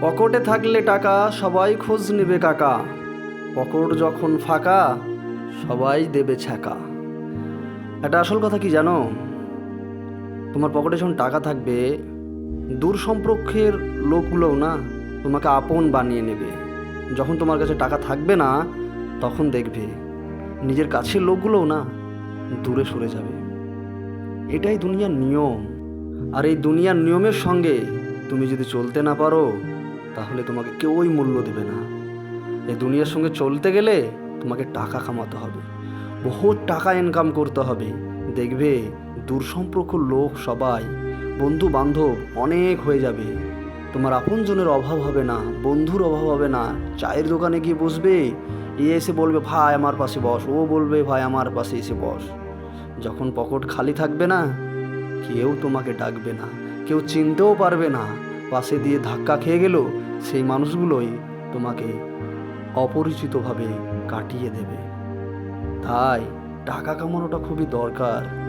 পকেটে থাকলে টাকা, সবাই খোঁজ নেবে কাকা। পকেট যখন ফাঁকা, সবাই দেবে ছ্যাঁকা। একটা আসল কথা কি জানো? তোমার পকেটে যখন টাকা থাকবে, দূর সম্পর্কের লোকগুলোও না তোমাকে আপন বানিয়ে নেবে। যখন তোমার কাছে টাকা থাকবে না, তখন দেখবে নিজের কাছের লোকগুলোও না দূরে সরে যাবে। এটাই দুনিয়ার নিয়ম। আর এই দুনিয়ার নিয়মের সঙ্গে তুমি যদি চলতে না পারো তাহলে তোমাকে কেউই মূল্য দেবে না। এই দুনিয়ার সঙ্গে চলতে গেলে তোমাকে টাকা কামাতে হবে। বহুত টাকা ইনকাম করতে হবে। দেখবে দূর সম্পর্ক লোক সবাই বন্ধু বান্ধব অনেক হয়ে যাবে। তোমার আপনজনের অভাব হবে না, বন্ধুর অভাব হবে না। চায়ের দোকানে গিয়ে বসবে, এ এসে বলবে, ভাই, আমার পাশে বস। ও বলবে, ভাই, আমার পাশে এসে বস। যখন পকেট খালি থাকবে না, কেউ তোমাকে ডাকবে না, কেউ চিনতেও পারবে না। পাশে দিয়ে ধাক্কা খেয়ে গেল সেই মানুষগুলোই তোমাকে অপরিচিতভাবে কাটিয়ে দেবে। তাই টাকা কামানোটা খুবই দরকার।